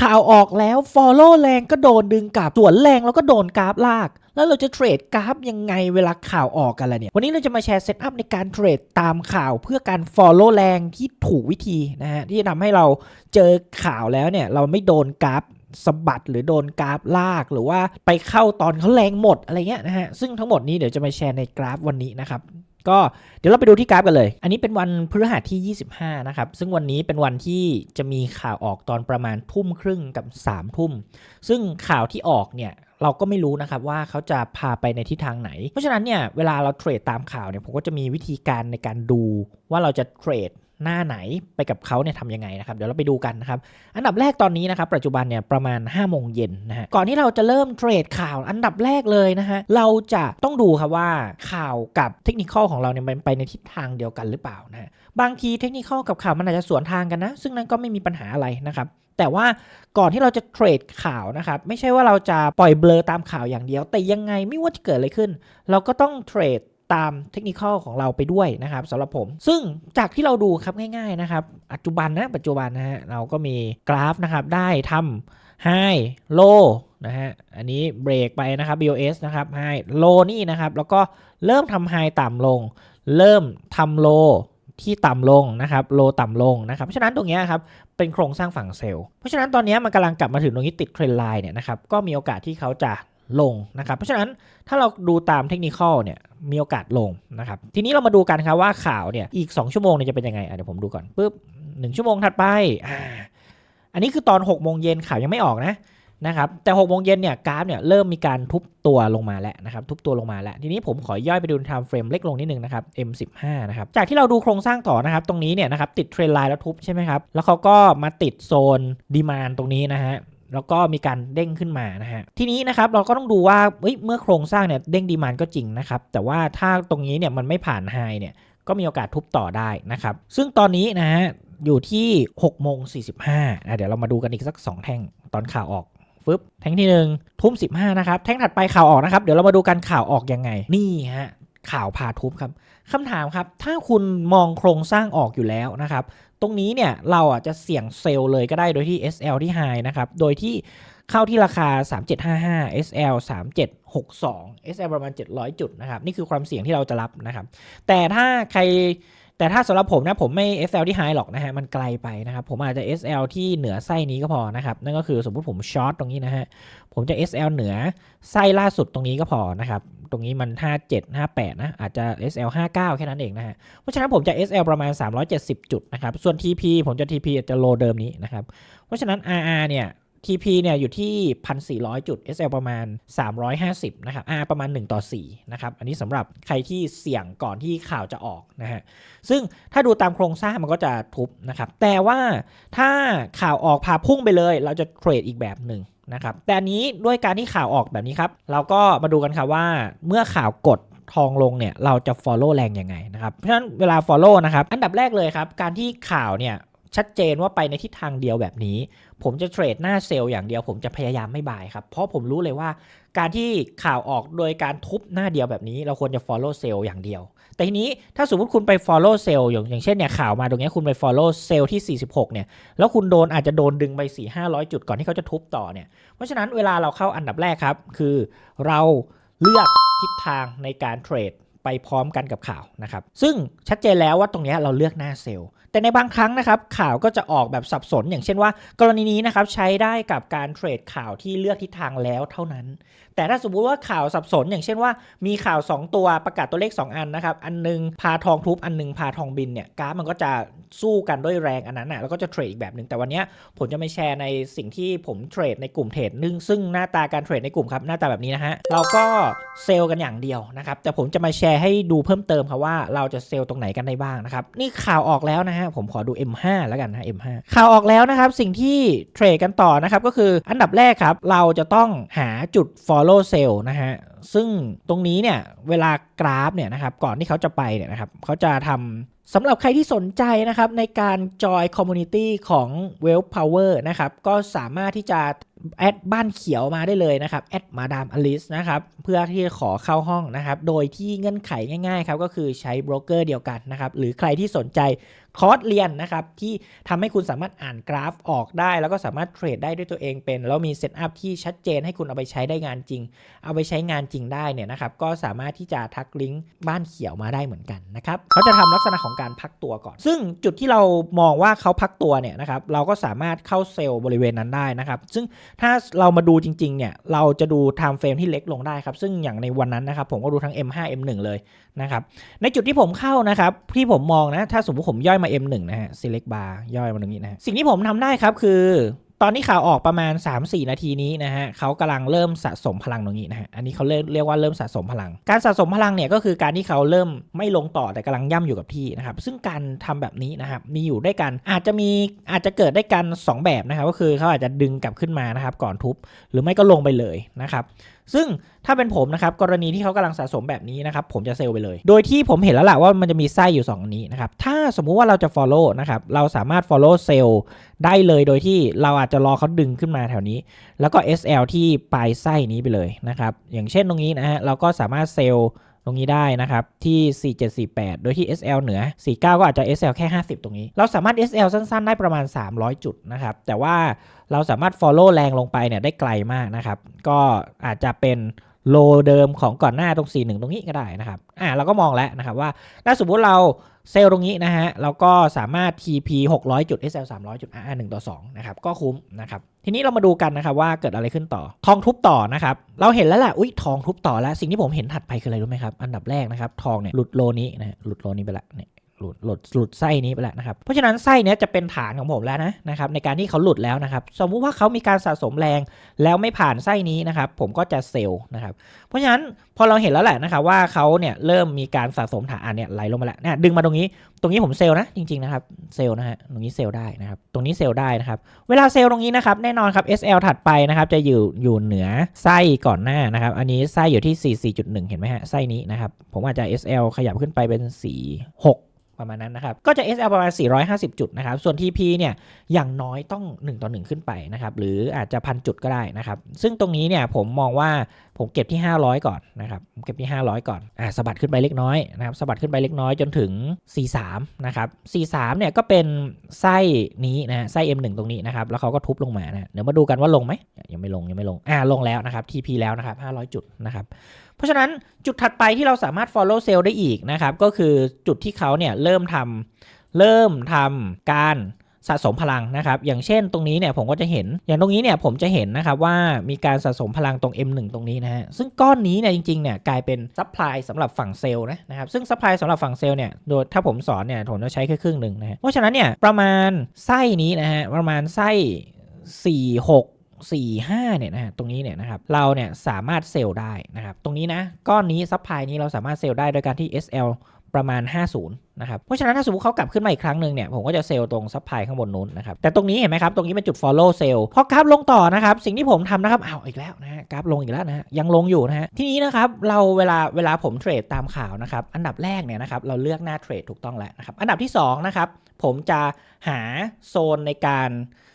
ข่าวออกแล้ว follow แรงก็โดนดึงกลับส่วนแรงแล้วก็โดนกราฟลาก แล้วเราจะเทรดกราฟยังไงเวลาข่าวออกกันล่ะเนี่ย วันนี้เราจะมาแชร์เซตอัพในการเทรดตามข่าวเพื่อการ follow แรงที่ถูกวิธีนะฮะที่จะทำให้เราเจอข่าวแล้วเนี่ยเราไม่โดนกราฟสะบัดหรือโดนกราฟลากหรือว่าไปเข้าตอนเขาแรงหมดอะไรเงี้ยนะฮะซึ่งทั้งหมดนี้เดี๋ยวจะมาแชร์ในกราฟวันนี้นะครับ ก็เดี๋ยวเราไปดูที่กราฟกันเลย อันนี้เป็นวันพฤหัสที่ 25 นะครับ ซึ่งวันนี้เป็นวันที่จะมีข่าวออกตอนประมาณทุ่มครึ่งกับ 3 ทุ่ม ซึ่งข่าวที่ออกเนี่ยเราก็ไม่รู้นะครับว่าเขาจะพาไปในทิศทางไหน เพราะฉะนั้นเนี่ยเวลาเราเทรดตามข่าวเนี่ยผมก็จะมีวิธีการในการดูว่าเราจะเทรด หน้าไหนไปกับเขาเนี่ยทำยังไงนะครับ เดี๋ยวเราไปดูกันนะครับ อันดับแรกตอนนี้นะครับ ปัจจุบันเนี่ยประมาณ5โมงเย็นนะฮะก่อนที่เราจะเริ่มเทรดข่าวอันดับแรกเลยนะฮะเราจะต้องดูครับว่าข่าวกับเทคนิคของเราเนี่ยมันไปในทิศทางเดียวกันหรือเปล่านะฮะบางทีเทคนิคกับข่าวมันอาจจะสวนทางกันนะ ซึ่งนั้นก็ไม่มีปัญหาอะไรนะครับแต่ว่าก่อนที่เราจะเทรดข่าวนะครับ ไม่ใช่ว่าเราจะปล่อยเบลอตามข่าวอย่างเดียว แต่ยังไงไม่ว่าจะเกิดอะไรขึ้น เราก็ต้องเทรด ตามเทคนิคของเราไปด้วยนะครับสำหรับผม ซึ่งจากที่เราดูครับง่ายๆนะครับปัจจุบันนะปัจจุบันนะฮะเราก็มีกราฟนะครับได้ทำ high low นะฮะอันนี้เบรกไปนะครับ BOS นะครับ high low นี่นะครับแล้วก็เริ่มทำ high ต่ำลง เริ่มทำ low ที่ต่ำลงนะครับ low ต่ำลงนะครับเพราะฉะนั้นตรงนี้ครับเป็นโครงสร้างฝั่งเซลล์เพราะฉะนั้นตอนนี้มันกำลังกลับมาถึงตรงนี้ติดเทรนไลน์เนี่ยนะครับก็มีโอกาสที่เขาจะ ลงนะครับ เพราะฉะนั้นถ้าเราดูตามเทคนิคเนี่ยมีโอกาสลงนะครับ ทีนี้เรามาดูกันครับว่าข่าวเนี่ยอีก 2 ชั่วโมงเนี่ยจะเป็นยังไงเดี๋ยวผมดูก่อนปุ๊บหชั่วโมงถัดไปอันนี้คือตอน6โมงเย็นข่าวยังไม่ออกนะนะครับแต่6โมงเย็นเนี่ยกราฟเนี่ยเริ่มมีการทุบตัวลงมาแล้วนะครับทุบตัวลงมาแล้ว ทีนี้ผมขอย่อยไปดู time frame เล็กลงนิดนึงนะครับ M15 นะครับจากที่เราดูโครงสร้างต่อนะครับ ตรงนี้เนี่ยนะครับติดเทรนไลน์แล้วทุบใช่ไหมครับแล้วเขาก็มาติดโซนดีมานตรงนี้นะฮะ แล้วก็มีการเด้งขึ้นมานะฮะทีนี้นะครับเราก็ต้องดูว่าเมื่อโครงสร้างเนี่ยเด้งดีมานก็จริงนะครับแต่ว่าถ้าตรงนี้เนี่ยมันไม่ผ่านไฮเนี่ยก็มีโอกาสทุบต่อได้นะครับซึ่งตอนนี้นะฮะอยู่ที่6โมง45เดี๋ยวเรามาดูกันอีกสัก 2 แท่งตอนข่าวออกฟึบแท่งที่1ทุ่ม15นะครับแท่งถัดไปข่าวออกนะครับเดี๋ยวเรามาดูกันข่าวออกยังไงนี่ฮะข่าวพาทุบครับคำถามครับ ถ้าคุณมองโครงสร้างออกอยู่แล้วนะครับ ตรงนี้เนี่ยเราอะจะเสี่ยงเซลล์เลยก็ได้โดยที่ SL ที่ high นะครับ โดยที่เข้าที่ราคา 3755 SL 3762 SL ประมาณ 700 จุดนะครับ นี่คือความเสี่ยงที่เราจะรับนะครับ แต่ถ้าใคร แต่ถ้าสำหรับผมนะผมไม่ SL ที่ high หรอกนะฮะมันไกลไปนะครับผมอาจจะ SL ที่เหนือไส้นี้ก็พอนะครับนั่นก็คือสมมติผมช็อตตรงนี้นะฮะผมจะ SL เหนือไส้ล่าสุดตรงนี้ก็พอนะครับตรงนี้มัน 57 58 นะอาจจะ SL 59 แค่นั้นเองนะฮะเพราะฉะนั้นผมจะ SL ประมาณ 370 จุดนะครับส่วน TP ผมจะ TP จะโลเดิมนี้นะครับเพราะฉะนั้น RR เนี่ย TP เนี่ยอยู่ที่ 1,400 จุด SL ประมาณ 350 นะครับ R ประมาณ 1 ต่อ 4 นะครับ อันนี้สำหรับใครที่เสี่ยงก่อนที่ข่าวจะออกนะฮะ ซึ่งถ้าดูตามโครงสร้างมันก็จะทุบนะครับ แต่ว่าถ้าข่าวออกพาพุ่งไปเลย เราจะเทรดอีกแบบหนึ่งนะครับ แต่อันนี้ด้วยการที่ข่าวออกแบบนี้ครับ เราก็มาดูกันครับว่าเมื่อข่าวกดทองลงเนี่ยเราจะ follow แรงยังไงนะครับ เพราะฉะนั้นเวลา follow นะครับ อันดับแรกเลยครับ การที่ข่าวเนี่ย ชัดเจนว่าไปในทิศทางเดียวแบบนี้ ผมจะเทรดหน้าเซลล์อย่างเดียวผมจะพยายามไม่บายครับ เพราะผมรู้เลยว่าการที่ข่าวออกโดยการทุบหน้าเดียวแบบนี้ เราควรจะ follow เซลล์อย่างเดียว แต่ทีนี้ถ้าสมมติคุณไป follow เซลล์อย่างอย่างเช่นเนี่ยข่าวมาตรงนี้คุณไป follow เซลล์ที่ 46 เนี่ย แล้วคุณโดนอาจจะโดนดึงไป 4 500 จุดก่อนที่เขาจะทุบต่อเนี่ย เพราะฉะนั้นเวลาเราเข้าอันดับแรกครับ คือเราเลือกทิศทางในการเทรดไปพร้อมกันกับข่าวนะครับ ซึ่งชัดเจนแล้วว่าตรงนี้เราเลือกหน้าเซลล์ แต่ในบางครั้งนะครับข่าวก็จะออกแบบสับสน อย่างเช่นว่า กรณีนี้นะครับใช้ได้กับการเทรดข่าวที่เลือกทิศทางแล้วเท่านั้น แต่ถ้าสมมุติว่าข่าวสับสน อย่างเช่นว่ามีข่าว 2 ตัวประกาศตัวเลข 2 อันนะครับ อันนึงพาทองทุบ อันนึงพาทองบินเนี่ยกราฟมันก็จะสู้กันด้วยแรงอันนั้นนะแล้วก็จะเทรดอีกแบบหนึ่งแต่วันนี้ผมจะไม่แชร์ในสิ่งที่ผมเทรดในกลุ่มเทรดนึงซึ่งหน้าตาการเทรดในกลุ่มครับหน้าตาแบบนี้นะฮะเราก็เซลล์กันอย่างเดียวนะครับแต่ผมจะมาแชร์ให้ดูเพิ่มเติมครับว่าเราจะเซลล์ตรงไหนกันได้บ้างนะครับนี่ข่าวออกแล้วนะฮะผมขอดู M5 แล้วกันนะ M5 ข่าวออกแล้วนะครับสิ่งที่เทรดกันต่อนะครับก็คืออันดับแรกครับเราจะต้องหาจุด follow sell นะฮะ ซึ่งตรงนี้เนี่ยเวลากราฟเนี่ยนะครับก่อนที่เขาจะไปเนี่ยนะครับเขาจะทำสำหรับใครที่สนใจนะครับในการจอยคอมมูนิตี้ของ Wealth Power นะครับก็สามารถที่จะ แอดบ้านเขียวมาได้เลยนะครับแอดมาดามอลิสนะครับเพื่อที่จะขอเข้าห้องนะครับโดยที่เงื่อนไขง่ายๆครับก็คือใช้โบรกเกอร์เดียวกันนะครับหรือใครที่สนใจคอร์สเรียนนะครับที่ทำให้คุณสามารถอ่านกราฟออกได้ แล้วก็สามารถเทรดได้ด้วยตัวเองเป็น แล้วมีเซตอัพที่ชัดเจนให้คุณเอาไปใช้ได้งานจริง เอาไปใช้งานจริงได้เนี่ยนะครับก็สามารถที่จะทักลิงก์บ้านเขียวมาได้เหมือนกันนะครับเขาจะทำลักษณะของการพักตัวก่อน ซึ่งจุดที่เรามองว่าเขาพักตัวเนี่ยนะครับเราก็สามารถเข้าเซลล์บริเวณนั้นได้นะครับซึ่งถ้าเรามาดูจริงๆเนี่ยเราจะดู time frame ที่เล็กลงได้ครับ ซึ่งอย่างในวันนั้นนะครับผมก็ดูทั้ง M5 M1 เลยนะครับในจุดที่ผมเข้านะครับที่ผมมองนะถ้าสมมติผมย่อยมา M1 นะฮะ select bar ย่อยมาตรงนี้นะฮะสิ่งที่ผมทำได้ครับคือ ตอนนี้ข่าวออกประมาณ 3-4 นาทีนี้นะฮะเขากำลังเริ่มสะสมพลังตรงนี้นะฮะอันนี้เขาเรียกว่าเริ่มสะสมพลัง การสะสมพลังเนี่ยก็คือการที่เขาเริ่มไม่ลงต่อแต่กำลังย่ำอยู่กับที่นะครับซึ่งการทำแบบนี้นะครับมีอยู่ได้กันอาจจะมีอาจจะเกิดได้กัน 2 แบบนะครับก็คือเขาอาจจะดึงกลับขึ้นมานะครับก่อนทุบหรือไม่ก็ลงไปเลยนะครับ ซึ่งถ้าเป็นผมนะครับกรณีที่เขากำลังสะสมแบบนี้นะครับผมจะเซลล์ไปเลย โดยที่ผมเห็นแล้วแหละว่ามันจะมีไส้อยู่2อันนี้นะครับถ้าสมมุติว่าเราจะ follow นะครับเราสามารถ follow เซลล์ได้เลยโดยที่เราอาจจะรอเขาดึงขึ้นมาแถวนี้ แล้วก็ SL ที่ปลายไส้นี้ไปเลยนะครับอย่างเช่นตรงนี้นะฮะเราก็สามารถเซลล์ รงนี้ได้นะครับที่ 4748 โดยที่ SL เหนือ 49 ก็อาจจะ SL แค่ 50 ตรงนี้ เราสามารถ SL สั้นๆ ได้ประมาณ 300 จุดนะครับ แต่ว่าเราสามารถ follow แรงลงไปเนี่ยได้ไกลมากนะครับ ก็อาจจะเป็น โลเดิมของก่อนหน้าตรง 41 ตรงนี้ก็ได้นะครับ อ่าเราก็มองแล้วนะครับว่าถ้าสมมติเราเซลล์ตรงนี้นะฮะเราก็สามารถ TP 600 จุด SL 300 จุด R 1ต่อ2นะครับก็คุ้มนะครับทีนี้เรามาดูกันนะครับว่าเกิดอะไรขึ้นต่อ ทองทุบต่อนะครับเราเห็นแล้วแหละอุ้ยทองทุบต่อแล้ว สิ่งที่ผมเห็นถัดไปคืออะไรรู้ไหมครับ อันดับแรกนะครับ ทองเนี่ยหลุดโลนี้นะหลุดโลนี้ไปละเนี่ย หลุดหลุดหลุดไส้นี้ไปแล้วนะครับ เพราะฉะนั้นไส้เนี้ยจะเป็นฐานของผมแล้วนะนะครับในการที่เขาหลุดแล้วนะครับ สมมุติว่าเขามีการสะสมแรงแล้วไม่ผ่านไส้นี้นะครับ ผมก็จะเซลล์นะครับ เพราะฉะนั้นพอเราเห็นแล้วแหละนะครับว่าเขาเนี่ยเริ่มมีการสะสมฐานเนี่ยไหลลงมาแล้วเนี่ยดึงมาตรงนี้ ตรงนี้ผมเซลล์นะจริงๆนะครับเซลล์นะฮะตรงนี้เซลล์ได้นะครับ ตรงนี้เซลล์ได้นะครับ เวลาเซลล์ตรงนี้นะครับแน่นอนครับ SL ถัดไปนะครับจะอยู่อยู่เหนือไส้ก่อนหน้านะครับ อันนี้ไส้อยู่ที่ 44.1 เห็นไหมฮะไส้นี้นะครับผมอาจจะ SL ขยับขึ้นไปเป็น 46 ประมาณนั้นนะครับ ก็จะ SL ประมาณ 450 จุดนะครับ ส่วน TP เนี่ยอย่างน้อยต้อง 1 ต่อ 1 ขึ้นไปนะครับ หรืออาจจะพันจุดก็ได้นะครับ ซึ่งตรงนี้เนี่ยผมมองว่า ผมเก็บที่ 500 ก่อนนะครับผมเก็บที่ 500 ก่อนอ่าสะบัดขึ้นไปเล็กน้อยนะครับสะบัดขึ้นไปเล็กน้อยจนถึง43นะครับ43เนี่ยก็เป็นไส้นี้นะไส้ M1 ตรงนี้นะครับแล้วเขาก็ทุบลงมานะเดี๋ยวมาดูกันว่าลงไหมยังไม่ลงยังไม่ลงอ่าลงแล้วนะครับ TP แล้วนะครับ 500 จุดนะครับเพราะฉะนั้นจุดถัดไปที่เราสามารถ follow sale ได้อีกนะครับก็คือจุดที่เขาเนี่ยเริ่มทำเริ่มทำการ สะสมพลังนะครับ อย่างเช่นตรงนี้เนี่ยผมก็จะเห็น อย่างตรงนี้เนี่ยผมจะเห็นนะครับว่ามีการสะสมพลังตรง M1 ตรงนี้นะฮะ ซึ่งก้อนนี้เนี่ยจริงๆเนี่ยกลายเป็นซัพพลายสำหรับฝั่งเซลล์นะนะครับ ซึ่งซัพพลายสำหรับฝั่งเซลล์เนี่ยโดยถ้าผมสอนเนี่ยผมจะใช้แค่ครึ่งหนึ่งนะฮะเพราะฉะนั้นเนี่ยประมาณไส้นี้นะฮะประมาณไส้ 4 6 4 5เนี่ยนะฮะตรงนี้เนี่ยนะครับเราเนี่ยสามารถเซลล์ได้นะครับตรงนี้นะก้อนนี้ซัพพลายนี้เราสามารถเซลล์ได้โดยการที่ SL ประมาณ 50 นะครับ เพราะฉะนั้นถ้าสมมติเขากลับขึ้นมาอีกครั้งหนึ่งเนี่ย ผมก็จะเซลล์ตรงซัพพลายข้างบนนู้นนะครับ แต่ตรงนี้เห็นไหมครับ ตรงนี้เป็นจุด follow sell พอกราฟลงต่อนะครับ สิ่งที่ผมทำนะครับอ้าวอีกแล้วนะฮะกราฟลงอีกแล้วนะฮะยังลงอยู่นะฮะ ทีนี้นะครับ เราเวลาเวลาผมเทรดตามข่าวนะครับ อันดับแรกเนี่ยนะครับ เราเลือกหน้าเทรดถูกต้องแล้วนะครับ อันดับที่สองนะครับ ผมจะหาโซนในการ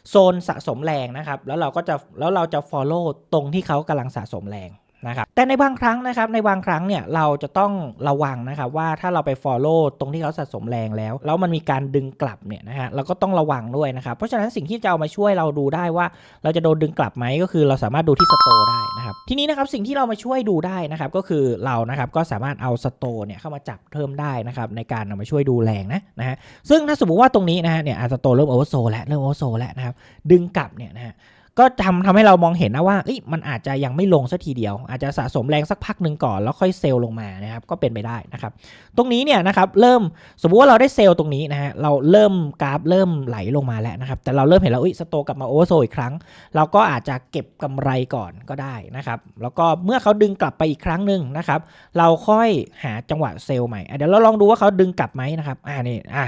โซนสะสมแรงนะครับ แล้วเราก็จะแล้วเราจะ follow ตรงที่เขากำลังสะสมแรง นะครับแต่ในบางครั้งนะครับในบางครั้งเนี่ยเราจะต้องระวังนะครับว่าถ้าเราไป follow ตรงที่เขาสะสมแรงแล้ว แล้วมันมีการดึงกลับเนี่ยนะฮะเราก็ต้องระวังด้วยนะครับเพราะฉะนั้นสิ่งที่จะเอามาช่วยเราดูได้ว่าเราจะโดนดึงกลับไหมก็คือเราสามารถดูที่สโตได้นะครับทีนี้นะครับสิ่งที่เรามาช่วยดูได้นะครับก็คือเรานะครับก็สามารถเอาสโตเนี่ยเข้ามาจับเพิ่มได้นะครับในการเอามาช่วยดูแรงนะนะฮะซึ่งถ้าสมมติว่าตรงนี้นะฮะเนี่ยสโตเริ่มโอเวอร์โซแล้วเริ่มโอเวอร์โซแล้วนะครับดึงกลับเนี่ยนะฮะ ก็ทำทำให้เรามองเห็นนะว่ามันอาจจะยังไม่ลงสักทีเดียว อาจจะสะสมแรงสักพักหนึ่งก่อนแล้วค่อยเซลล์ลงมานะครับก็เป็นไปได้นะครับ ตรงนี้เนี่ยนะครับเริ่มสมมุติว่าเราได้เซลล์ตรงนี้นะฮะเราเริ่มกราฟเริ่มไหลลงมาแล้วนะครับ แต่เราเริ่มเห็นแล้วอุ้ยสโตกลับมาโอเวอร์โซอีกครั้ง เราก็อาจจะเก็บกำไรก่อนก็ได้นะครับ แล้วก็เมื่อเขาดึงกลับไปอีกครั้งหนึ่งนะครับ เราค่อยหาจังหวะเซลล์ใหม่เดี๋ยวเราลองดูว่าเขาดึงกลับไหมนะครับอ่านี่อะ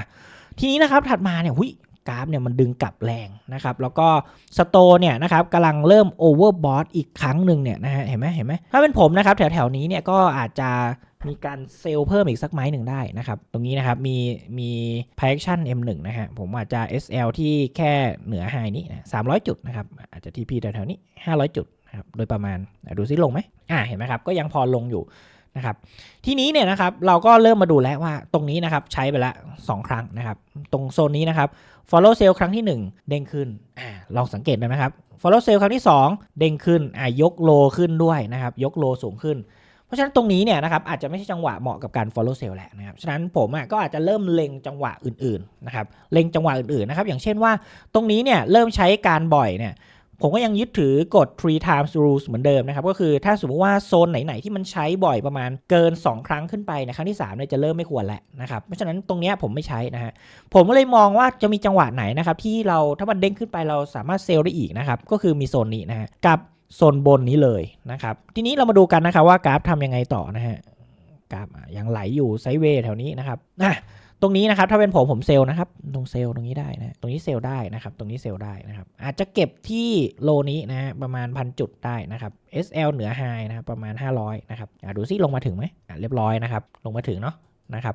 ทีนี้นะครับถัดมาเนี่ยหุย กราฟเนี่ยมันดึงกลับแรงนะครับแล้วก็สโตเนี่ยนะครับกำลังเริ่มโอเวอร์บอทอีกครั้งหนึ่งเนี่ยนะฮะเห็นไหมเห็นไหมถ้าเป็นผมนะครับแถวๆนี้เนี่ยก็อาจจะมีการเซลล์เพิ่มอีกสักไม้หนึ่งได้นะครับ ตรงนี้นะครับมีมี projection M1 นะฮะผมอาจจะ SL ที่แค่เหนือไฮนี้นะ300 จุดนะครับอาจจะ TP แถวๆนี้ 500 จุดนะครับโดยประมาณดูซิลงไหมอ่าเห็นไหมครับก็ยังพอลงอยู่ นะครับ ทีนี้เนี่ยนะครับเราก็เริ่มมาดูแล้วว่าตรงนี้นะครับใช้ไปแล้ว2ครั้งนะครับ ตรงโซนนี้นะครับ follow sale ครั้งที่ 1 เด้งขึ้นอลองสังเกตดูนะครับ follow sale ครั้งที่ 2 เด้งขึ้นอ่ายกโลขึ้นด้วยนะครับ ยกโลสูงขึ้นเพราะฉะนั้นตรงนี้เนี่ยนะครับอาจจะไม่ใช่จังหวะเหมาะกับการ follow sale แหละนะครับ ฉะนั้นผมอะก็อาจจะเริ่มเล็งจังหวะอื่นๆนะครับ เล็งจังหวะอื่นๆนะครับ อย่างเช่นว่าตรงนี้เนี่ยเริ่มใช้การบ่อยเนี่ย ผมก็ยังยึดถือกฎ three times rules เหมือนเดิมนะครับ ก็คือถ้าสมมติว่าโซนไหน ๆ ที่มันใช้บ่อยประมาณเกิน 2 ครั้งขึ้นไปในครั้งที่3เนี่ยจะเริ่มไม่ควรแล้วนะครับ เพราะฉะนั้นตรงนี้ผมไม่ใช้นะฮะ ผมก็เลยมองว่าจะมีจังหวะไหนนะครับ ที่เราถ้ามันเด้งขึ้นไปเราสามารถเซลล์ได้อีกนะครับ ก็คือมีโซนนี้นะฮะกับโซนบนนี้เลยนะครับ ทีนี้เรามาดูกันนะครับว่ากราฟทำยังไงต่อนะฮะกราฟยังไหลอยู่ไซด์เวย์แถวนี้นะครับอะ ตรงนี้นะครับถ้าเป็นผมผมเซลล์นะครับตรงเซลล์ตรงนี้ได้นะตรงนี้เซลล์ได้นะครับตรงนี้เซลล์ได้นะครับอาจจะเก็บที่โลนี้นะฮะประมาณพันจุดได้นะครับ SL เหนือไฮนะครับประมาณ 500นะครับอะดูซิลงมาถึงไหมอะเรียบร้อยนะครับลงมาถึงเนาะนะครับ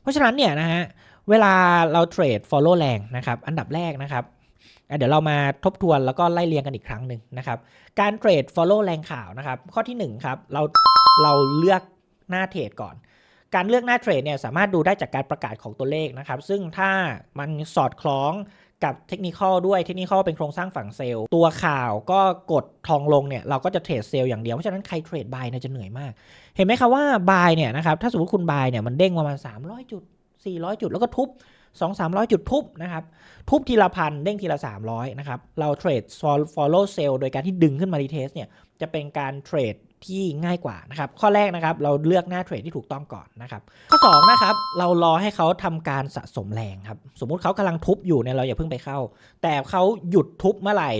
เพราะฉะนั้นเนี่ยนะฮะเวลาเราเทรด follow แรงนะครับอันดับแรกนะครับเดี๋ยวเรามาทบทวนแล้วก็ไล่เรียงกันอีกครั้งหนึ่งนะครับการเทรด follow แรงข่าวนะครับข้อที่หนึ่งครับเราเราเลือกหน้าเทรดก่อน การเลือกหน้าเทรดเนี่ยสามารถดูได้จากการประกาศของตัวเลขนะครับ ซึ่งถ้ามันสอดคล้องกับเทคนิคอลด้วยเทคนิคอลเป็นโครงสร้างฝั่งเซลล์ ตัวข่าวก็กดทองลงเนี่ยเราก็จะเทรดเซลล์อย่างเดียว เพราะฉะนั้นใครเทรดบายเนี่ยจะเหนื่อยมาก เห็นไหมครับว่าบายเนี่ยนะครับถ้าสมมติคุณบายเนี่ยมันเด้งประมาณ 300 จุด 400 จุด แล้วก็ทุบ2 300 จุดทุบนะครับ ทุบทีละพันเด้งทีละ 300 นะครับ เราเทรด follow sell โดยการที่ดึงขึ้นมารีเทสเนี่ยจะเป็นการเทรด ที่ง่ายกว่านะครับ ข้อแรกนะครับเราเลือกหน้าเทรดที่ถูกต้องก่อนนะครับ ข้อ2นะครับเรารอให้เขาทำการสะสมแรงครับ สมมุติเขากำลังทุบอยู่เนี่ยเราอย่าเพิ่งไปเข้า แต่เขาหยุดทุบเมื่อไหร่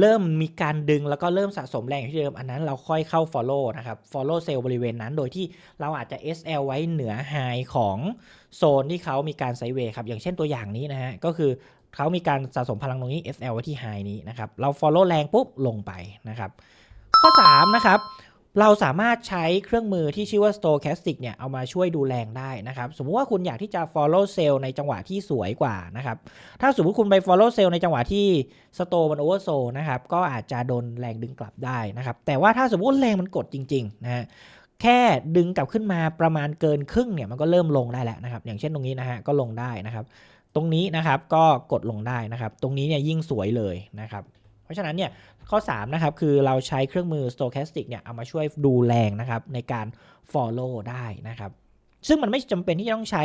เริ่มมีการดึงแล้วก็เริ่มสะสมแรงอยู่ที่เดิมอันนั้นเราค่อยเข้า follow นะครับ follow sell บริเวณนั้น โดยที่เราอาจจะ SL ไว้เหนือ high ของโซนที่เขามีการไซเวย์ครับอย่างเช่นตัวอย่างนี้นะฮะก็คือเขามีการสะสมพลังตรงนี้ SL ไว้ที่ high นี้นะครับเรา follow แรงปุ๊บลงไปนะครับ ข้อ3นะครับ เราสามารถใช้เครื่องมือที่ชื่อว่า stochastic เนี่ยเอามาช่วยดูแรงได้นะครับ สมมุติว่าคุณอยากที่จะ follow sell ในจังหวะที่สวยกว่านะครับ ถ้าสมมติคุณไป follow sell ในจังหวะที่ store มัน oversold นะครับ ก็อาจจะโดนแรงดึงกลับได้นะครับ แต่ว่าถ้าสมมติแรงมันกดจริงๆนะฮะแค่ดึงกลับขึ้นมาประมาณเกินครึ่งเนี่ยมันก็เริ่มลงได้แล้วนะครับ อย่างเช่นตรงนี้นะฮะก็ลงได้นะครับ ตรงนี้นะครับก็กดลงได้นะครับ ตรงนี้เนี่ยยิ่งสวยเลยนะครับ เพราะฉะนั้นเนี่ยข้อ3นะครับคือเราใช้เครื่องมือ stochastic เนี่ยเอามาช่วยดูแรงนะครับในการ follow ได้นะครับ ซึ่งมันไม่จำเป็นที่จะต้องใช้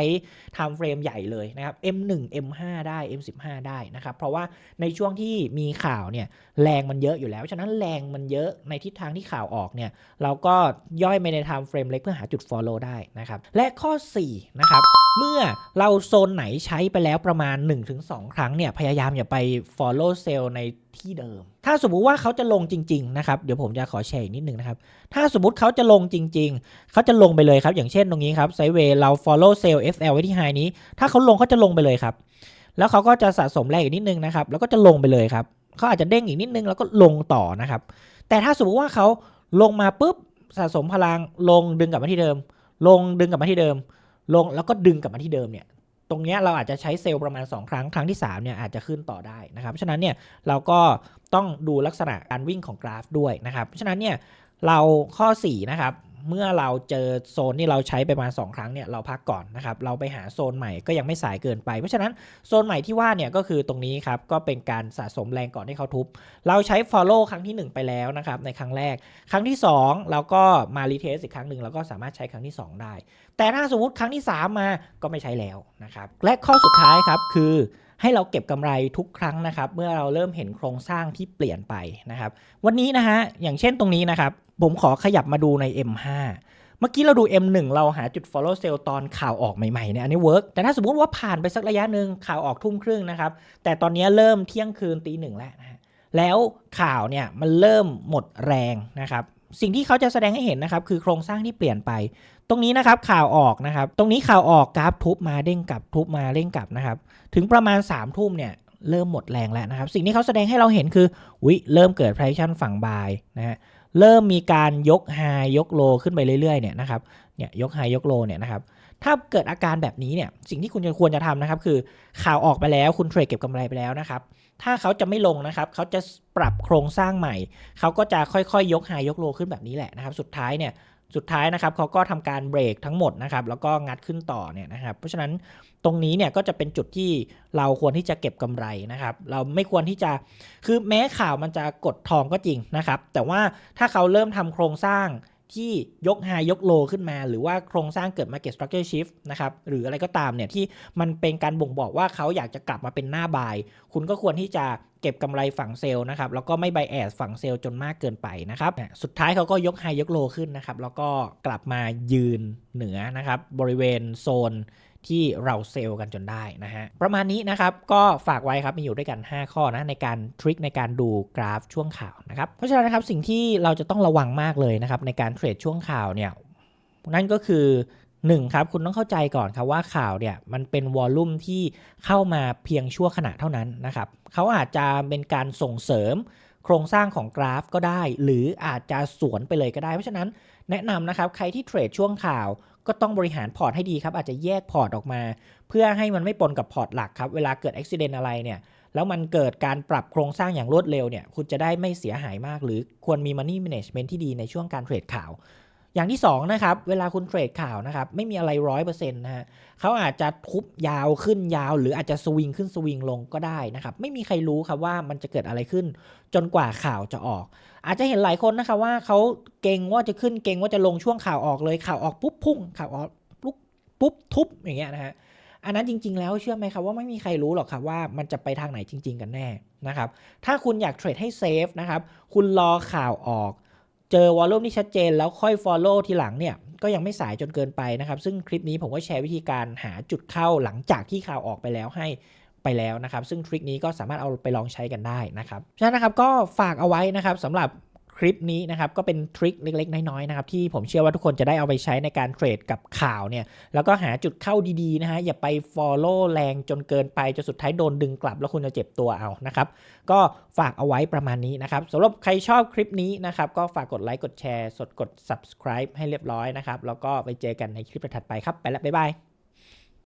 time frame ใหญ่เลยนะครับ M1 M5 ได้ M15 ได้นะครับ เพราะว่าในช่วงที่มีข่าวเนี่ยแรงมันเยอะอยู่แล้ว ฉะนั้นแรงมันเยอะในทิศทางที่ข่าวออกเนี่ยเราก็ย่อยไปใน time frame เล็กเพื่อหาจุด follow ได้นะครับ และข้อ 4 นะครับ เมื่อเราโซนไหนใช้ไปแล้วประมาณ 1-2 ครั้งเนี่ยพยายามอย่าไป follow sell ในที่เดิม ถ้าสมมุติว่าเขาจะลงจริง ๆ นะครับ เดี๋ยวผมจะขอแชร์อีกนิดนึงนะครับ ถ้าสมมุติเขาจะลงจริง ๆ เขาจะลงไปเลยครับ อย่างเช่นตรงนี้ครับไซเวย์เรา follow sell FL ไว้ที่ high นี้ ถ้าเขาลงเขาจะลงไปเลยครับ แล้วเขาก็จะสะสมแรงอีกนิดนึงนะครับ แล้วก็จะลงไปเลยครับ เขาอาจจะเด้งอีกนิดนึงแล้วก็ลงต่อนะครับ แต่ถ้าสมมติว่าเขาลงมาปุ๊บสะสมพลังลงดึงกลับมาที่เดิม ลงดึงกลับมาที่เดิม ลงแล้วก็ดึงกลับมาที่เดิมเนี่ยตรงเนี้ยเราอาจจะใช้เซลล์ประมาณ 2 ครั้ง ครั้งที่3เนี่ยอาจจะขึ้นต่อได้นะครับฉะนั้นเนี่ยเราก็ต้องดูลักษณะการวิ่งของกราฟด้วยนะครับฉะนั้นเนี่ยเราข้อ4นะครับ เมื่อเราเจอโซนที่เราใช้ไปประมาณ2ครั้งเนี่ยเราพักก่อนนะครับเราไปหาโซนใหม่ก็ยังไม่สายเกินไป เพราะฉะนั้นโซนใหม่ที่ว่าเนี่ยก็คือตรงนี้ครับก็เป็นการสะสมแรงก่อนที่เขาทุบ เราใช้ follow ครั้งที่ 1 ไปแล้วนะครับในครั้งแรก ครั้งที่ 2 เราก็มา retest อีกครั้งหนึ่งเราก็สามารถใช้ครั้งที่ 2 ได้ แต่ถ้าสมมติครั้งที่ 3 มาก็ไม่ใช้แล้วนะครับและข้อสุดท้ายครับคือ ให้เราเก็บกำไรทุกครั้งนะครับ เมื่อเราเริ่มเห็นโครงสร้างที่เปลี่ยนไปนะครับ วันนี้นะฮะอย่างเช่นตรงนี้นะครับ ผมขอขยับมาดูใน M5 เมื่อกี้เราดู M1 เราหาจุด follow sell ตอนข่าวออกใหม่ๆเนี่ยอันนี้เวิร์กแต่ถ้าสมมติว่าผ่านไปสักระยะหนึ่งข่าวออกทุ่มครึ่งนะครับ แต่ตอนนี้เริ่มเที่ยงคืนตีหนึ่งแล้วนะฮะแล้วข่าวเนี่ยมันเริ่มหมดแรงนะครับ สิ่งที่เขาจะแสดงให้เห็นนะครับ คือโครงสร้างที่เปลี่ยนไป ตรงนี้นะครับข่าวออกนะครับ ตรงนี้ข่าวออกกราฟทุบมาเด้งกลับทุบมาเด้งกลับนะครับ ถึงประมาณ3ามทุ่มเนี่ยเริ่มหมดแรงแล้วนะครับ สิ่งที่เขาแสดงให้เราเห็นคือวิเริ่มเกิด pressure ฝั่งบายนะฮะเริ่มมีการยก high ยก low ขึ้นไปเรื่อยๆเนี่ยนะครับเนี่ยยก high ยก low เนี่ยนะครับถ้าเกิดอาการแบบนี้เนี่ยสิ่งที่คุณจะควรจะทำนะครับ คือข่าวออกไปแล้วคุณเทรดเก็บกำไรไปแล้วนะครับ ถ้าเขาจะไม่ลงนะครับ เขาจะปรับโครงสร้างใหม่ เขาก็จะค่อยๆยก high ยก low ขึ้นแบบนี้แหละนะครับ สุดท้ายเนี่ย สุดท้ายนะครับเขาก็ทำการเบรกทั้งหมดนะครับแล้วก็งัดขึ้นต่อเนี่ยนะครับเพราะฉะนั้นตรงนี้เนี่ยก็จะเป็นจุดที่เราควรที่จะเก็บกำไรนะครับเราไม่ควรที่จะคือแม้ข่าวมันจะกดทองก็จริงนะครับแต่ว่าถ้าเขาเริ่มทำโครงสร้าง ที่ยกไฮยกโลขึ้นมา หรือว่าโครงสร้างเกิด market structure shift นะครับหรืออะไรก็ตามเนี่ยที่มันเป็นการบ่งบอกว่าเขาอยากจะกลับมาเป็นหน้าบาย คุณก็ควรที่จะเก็บกำไรฝั่งเซลล์นะครับแล้วก็ไม่ไบแอสฝั่งเซลล์จนมากเกินไปนะครับสุดท้ายเขาก็ยกไฮยกโลขึ้นนะครับแล้วก็กลับมายืนเหนือนะครับบริเวณโซน ที่เราเซลล์กันจนได้นะฮะประมาณนี้นะครับก็ฝากไว้ครับมีอยู่ด้วยกัน 5 ข้อนะในการทริคในการดูกราฟช่วงข่าวนะครับเพราะฉะนั้นนะครับสิ่งที่เราจะต้องระวังมากเลยนะครับในการเทรดช่วงข่าวเนี่ยนั่นก็คือ1ครับคุณต้องเข้าใจก่อนครับว่าข่าวเนี่ยมันเป็นวอลลุ่มที่เข้ามาเพียงชั่วขณะเท่านั้นนะครับเขาอาจจะเป็นการส่งเสริมโครงสร้างของกราฟก็ได้ หรืออาจจะสวนไปเลยก็ได้ เพราะฉะนั้นแนะนำนะครับใครที่เทรดช่วงข่าว ก็ต้องบริหารพอร์ตให้ดีครับ อาจจะแยกพอร์ตออกมา เพื่อให้มันไม่ปนกับพอร์ตหลักครับ เวลาเกิดอุบิเหตุอะไรเนี่ย แล้วมันเกิดการปรับโครงสร้างอย่างรวดเร็วเนี่ย คุณจะได้ไม่เสียหายมาก หรือควรมี money management ที่ดีในช่วงการเทรดข่าว อย่างที่2นะครับเวลาคุณเทรดข่าวนะครับไม่มีอะไรร้อยเปอร์เซ็นต์นะฮะเขาอาจจะทุบยาวขึ้นยาว หรืออาจจะสวิงขึ้นสวิงลงก็ได้นะครับไม่มีใครรู้ครับว่ามันจะเกิดอะไรขึ้น จนกว่าข่าวจะออก อาจจะเห็นหลายคนนะครับว่าเขาเก่งว่าจะขึ้นเก่งว่าจะลงช่วงข่าวออกเลยข่าวออกปุ๊บพุ่งข่าวออกปุ๊บปุ๊บทุบอย่างเงี้ยนะฮะอันนั้นจริง ๆ แล้วเชื่อไหมครับว่าไม่มีใครรู้หรอกครับว่ามันจะไปทางไหนจริง ๆ กันแน่นะครับถ้าคุณอยากเทรดให้เซฟนะครับคุณรอข่าวออก เจอวอลลุ่มที่ชัดเจนแล้วค่อย Follow ทีหลังเนี่ยก็ยังไม่สายจนเกินไปนะครับ ซึ่งคลิปนี้ผมก็แชร์วิธีการหาจุดเข้าหลังจากที่ข่าวออกไปแล้วให้ไปแล้วนะครับ ซึ่งทริคนี้ก็สามารถเอาไปลองใช้กันได้นะครับฉะนั้นนะครับก็ฝากเอาไว้นะครับสำหรับ ลิปนี้นะครับก็เป็นทริคเล็กๆ น้อยๆนะครับที่ผมเชื่อว่าทุกคนจะได้เอาไปใช้ในการเทรดกับข่าวเนี่ยแล้วก็หาจุดเข้าดีๆนะฮะอย่าไป Follow แรงจนเกินไปจนสุดท้ายโดนดึงกลับ แล้วคุณจะเจ็บตัวเอานะครับก็ฝากเอาไว้ประมาณนี้นะครับสำหรับใครชอบคลิปนี้นะครับก็ฝากกดไลค์กดแชร์สดกด subscribe ให้เรียบร้อยนะครับแล้วก็ไปเจอกันในคลิปถัดไปครับไปแล้วบ๊ายบาย